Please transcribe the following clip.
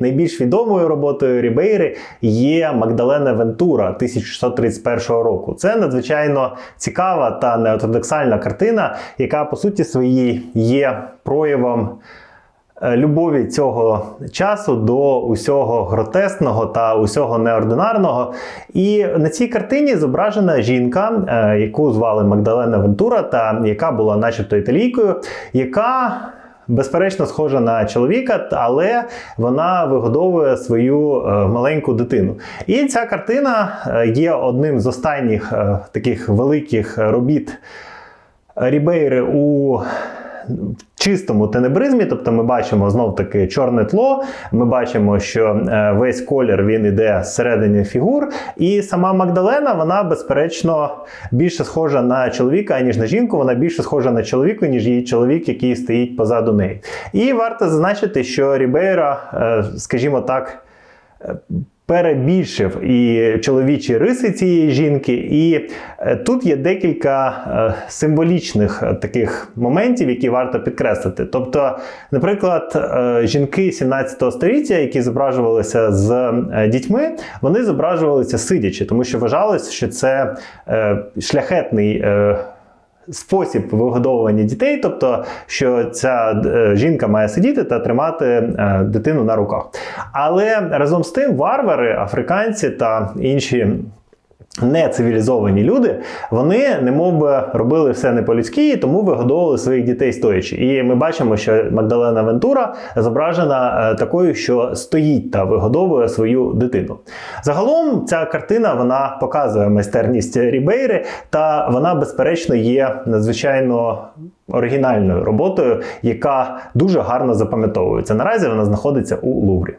Найбільш відомою роботою Рібейри є Магдалена Вентура 1631 року. Це надзвичайно цікава та неортодоксальна картина, яка по суті своїй є проявом е, любові цього часу до усього гротесного та усього неординарного. І на цій картині зображена жінка, е, яку звали Магдалена Вентура, та яка була, начебто, італійкою, яка безперечно схожа на чоловіка, але вона вигодовує свою е, маленьку дитину. І ця картина е, є одним з останніх е, таких великих робіт Рібейри у чистому тенебризмі, тобто ми бачимо знов таки чорне тло. Ми бачимо, що е, весь колір він іде зсередини фігур, і сама Магдалена, вона безперечно більше схожа на чоловіка, аніж на жінку. Вона більше схожа на чоловіка, ніж її чоловік, який стоїть позаду неї. І варто зазначити, що Рібейра, е, скажімо так. Перебільшив і чоловічі риси цієї жінки, і е, тут є декілька е, символічних е, таких моментів, які варто підкреслити. Тобто, наприклад, жінки 17 століття, які зображувалися з дітьми, вони зображувалися сидячи, тому що вважалось, що це шляхетний. Спосіб вигодовування дітей, тобто, що ця е, жінка має сидіти та тримати е, дитину на руках. Але разом з тим варвари, африканці та інші. Нецивілізовані люди, вони немов би робили все не по-людськи, тому вигодовували своїх дітей стоячи. І ми бачимо, що Магдалена Вентура зображена е, такою, що стоїть та вигодовує свою дитину. Загалом ця картина вона показує майстерність Рібейри, та вона, безперечно, є надзвичайно оригінальною роботою, яка дуже гарно запам'ятовується. Наразі вона знаходиться у Луврі.